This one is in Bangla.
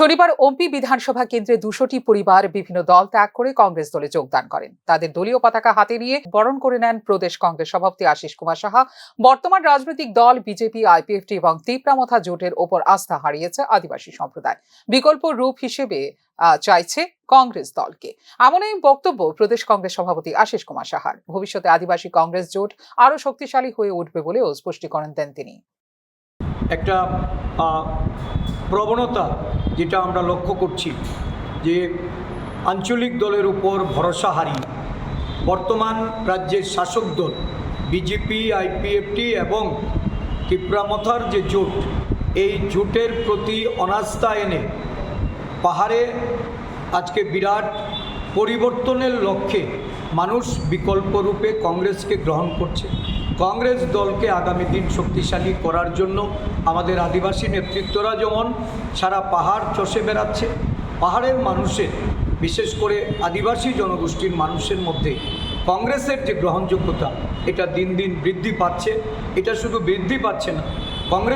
শনিবার ওমপি বিধানসভা কেন্দ্রে দুশোটি পরিবার বিভিন্ন দল ত্যাগ করে কংগ্রেস দলে যোগদান করেন। তাদের দলীয় পতাকা হাতে নিয়ে বরণ করে নেন প্রদেশ কংগ্রেস সভাপতি আশিস কুমার সাহা। বর্তমান রাজনৈতিক দল বিজেপি আইপিএফটি এবং তিপ্রামথা জোটের ওপর আস্থা হারিয়েছে আদিবাসী সম্প্রদায়। বিকল্প রূপ হিসেবে চাইছে কংগ্রেস দলকে। এমনই বক্তব্য প্রদেশ কংগ্রেস সভাপতি আশিস কুমার সাহার। ভবিষ্যতে আদিবাসী কংগ্রেস জোট আরও শক্তিশালী হয়ে উঠবে বলেও স্পষ্টীকরণ দেন তিনি। একটা প্রবণতা যেটা আমরা লক্ষ্য করছি যে আঞ্চলিক দলের উপর ভরসা হারিয়ে বর্তমান রাজ্যের শাসক দল বিজেপি আইপিএফটি এবং ত্রিপুরামথার যে জোট, এই জোটের প্রতি অনাস্থা এনে পাহাড়ে আজকে বিরাট পরিবর্তনের লক্ষ্যে মানুষ বিকল্প রূপে কংগ্রেসকে গ্রহণ করছে। কংগ্রেস দলকে আগামী দিন শক্তিশালী করার জন্য আমাদের আদিবাসী নেতৃত্বরা যেমন সারা পাহাড় চষে বেড়াচ্ছে, পাহাড়ের মানুষের বিশেষ করে আদিবাসী জনগোষ্ঠীর মানুষের মধ্যে কংগ্রেসের যে গ্রহণযোগ্যতা, এটা দিন দিন বৃদ্ধি পাচ্ছে। এটা শুধু বৃদ্ধি পাচ্ছে না